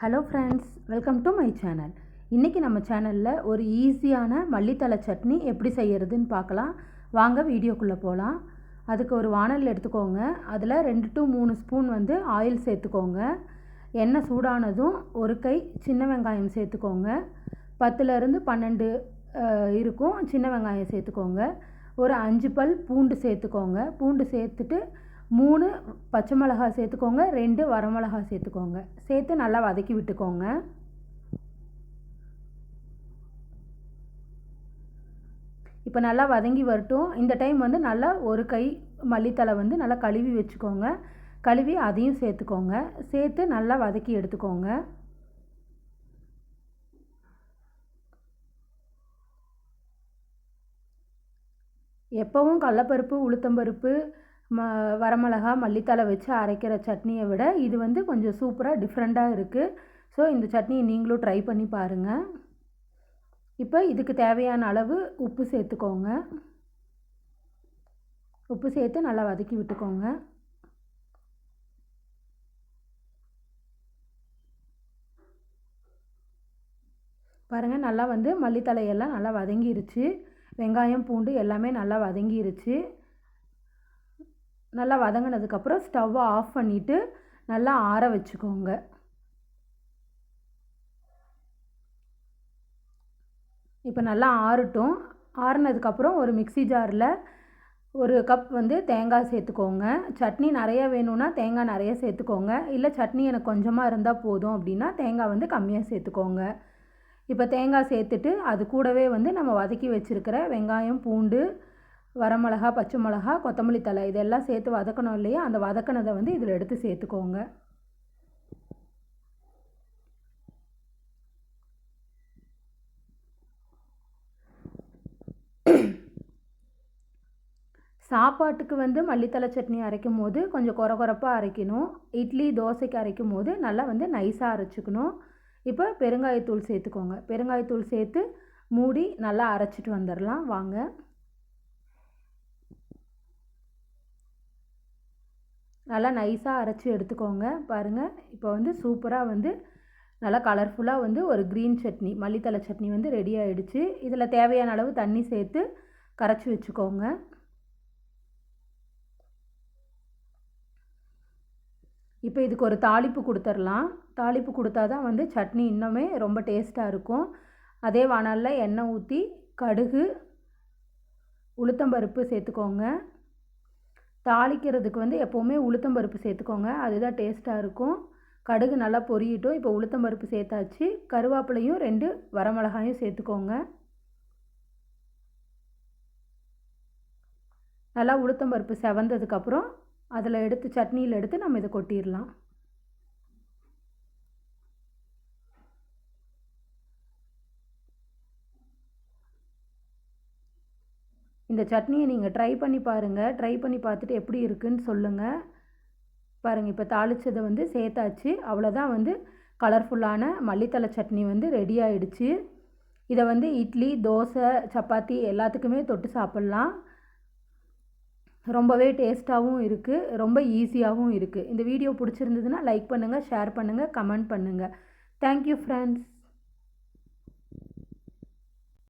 Hello friends welcome to my channel இன்றைக்கி நம்ம சேனலில் ஒரு ஈஸியான மல்லித்தலை சட்னி எப்படி செய்கிறதுன்னு பார்க்கலாம். வாங்க வீடியோக்குள்ளே போகலாம் அதுக்கு ஒரு வானல் எடுத்துக்கோங்க. அதில் ரெண்டு டு மூணு ஸ்பூன் வந்து ஆயில் சேர்த்துக்கோங்க. எண்ணெய் சூடானதும் ஒரு கை சின்ன வெங்காயம் சேர்த்துக்கோங்க. பத்துலேருந்து பன்னெண்டு இருக்கும். சின்ன வெங்காயம் சேர்த்துக்கோங்க. ஒரு அஞ்சு பல் பூண்டு சேர்த்துக்கோங்க. பூண்டு சேர்த்துட்டு மூணு பச்சை மிளகாய் சேர்த்துக்கோங்க ரெண்டு வரமிளகாய் சேர்த்துக்கோங்க. சேர்த்து நல்லா வதக்கி விட்டுக்கோங்க. இப்போ நல்லா வதங்கி வரட்டும். இந்த டைம் வந்து நல்லா ஒரு கை மல்லித்தலை வந்து நல்லா கழுவி வச்சுக்கோங்க. கழுவி அதையும் சேர்த்துக்கோங்க. சேர்த்து நல்லா வதக்கி எடுத்துக்கோங்க. எப்போவும் கடலப்பருப்பு உளுத்தம்பருப்பு ம வரமிளகா மல்லித்தலை வச்சு அரைக்கிற சட்னியை விட இது வந்து கொஞ்சம் சூப்பராக டிஃப்ரெண்ட்டாக இருக்குது ஸோ இந்த சட்னியை நீங்களும் ட்ரை பண்ணி பாருங்கள் இப்போ இதுக்கு தேவையான அளவு உப்பு சேர்த்துக்கோங்க. உப்பு சேர்த்து நல்லா வதக்கி விட்டுக்கோங்க. பாருங்கள் நல்லா வந்து மல்லித்தலையெல்லாம் நல்லா வதங்கிருச்சு. வெங்காயம் பூண்டு எல்லாமே நல்லா வதங்கிருச்சு. நல்லா வதங்கினதுக்கப்புறம் ஸ்டவ்வை ஆஃப் பண்ணிவிட்டு நல்லா ஆற வச்சுக்கோங்க. இப்போ நல்லா ஆறட்டும். ஆறுனதுக்கப்புறம் ஒரு மிக்ஸி ஜாரில் ஒரு கப் வந்து தேங்காய் சேர்த்துக்கோங்க. சட்னி நிறைய வேணும்னா தேங்காய் நிறைய சேர்த்துக்கோங்க. இல்லை சட்னி எனக்கு கொஞ்சமாக இருந்தால் போதும் அப்படின்னா தேங்காய் வந்து கம்மியாக சேர்த்துக்கோங்க. இப்போ தேங்காய் சேர்த்துட்டு அது கூடவே வந்து நம்ம வதக்கி வச்சுருக்கிற வெங்காயம் பூண்டு வரமிளகா பச்சை மிளகா கொத்தமல்லி தழை இதெல்லாம் சேர்த்து வதக்கணும் இல்லையா? அந்த வதக்கினதை வந்து இதில் எடுத்து சேர்த்துக்கோங்க. சாப்பாட்டுக்கு வந்து மல்லித்தலை சட்னி அரைக்கும் போது கொஞ்சம் குற குறப்பாக அரைக்கணும். இட்லி தோசைக்கு அரைக்கும் போது நல்லா வந்து நைஸாக அரைச்சிக்கணும். இப்போ பெருங்காயத்தூள் சேர்த்துக்கோங்க. பெருங்காயத்தூள் சேர்த்து மூடி நல்லா அரைச்சிட்டு வந்துடலாம். வாங்க. நல்லா நைஸாக அரைச்சி எடுத்துக்கோங்க. பாருங்கள் இப்போ வந்து சூப்பராக வந்து நல்லா கலர்ஃபுல்லாக வந்து ஒரு க்ரீன் சட்னி மல்லித்தலை சட்னி வந்து ரெடி ஆகிடுச்சு இதில் தேவையான அளவு தண்ணி சேர்த்து கரைச்சி வச்சுக்கோங்க. இப்போ இதுக்கு ஒரு தாளிப்பு கொடுத்துர்லாம். தாளிப்பு கொடுத்தா தான் வந்து சட்னி இன்னுமே ரொம்ப டேஸ்ட்டாக இருக்கும். அதே வானலில் எண்ணெய் ஊற்றி கடுகு உளுத்தம்பருப்பு சேர்த்துக்கோங்க. தாளிக்கிறதுக்கு வந்து எப்போவுமே உளுத்தம்பருப்பு சேர்த்துக்கோங்க. அதுதான் டேஸ்ட்டாக இருக்கும். கடுகு நல்லா பொரியட்டும். இப்போ உளுத்தம்பருப்பு சேர்த்தாச்சு. கருவேப்பிலையும் ரெண்டு வரமிளகாயும் சேர்த்துக்கோங்க. நல்லா உளுத்தம்பருப்பு செவந்ததுக்கப்புறம் அதில் எடுத்து சட்னியில் எடுத்து நம்ம இதை கொட்டிடலாம். இந்த சட்னியை நீங்கள் ட்ரை பண்ணி பாருங்கள் ட்ரை பண்ணி பார்த்துட்டு எப்படி இருக்குன்னு சொல்லுங்கள் பாருங்கள் இப்போ தாளித்ததை வந்து சேர்த்தாச்சு. அவ்வளோதான் வந்து கலர்ஃபுல்லான மல்லித்தலை சட்னி வந்து ரெடி ஆயிடுச்சு. இதை வந்து இட்லி தோசை சப்பாத்தி எல்லாத்துக்குமே தொட்டு சாப்பிட்லாம். ரொம்பவே டேஸ்ட்டாகவும் இருக்குது ரொம்ப ஈஸியாகவும் இருக்குது இந்த வீடியோ பிடிச்சிருந்ததுன்னா லைக் பண்ணுங்கள் ஷேர் பண்ணுங்கள் கமெண்ட் பண்ணுங்கள் தேங்க்யூ ஃப்ரெண்ட்ஸ்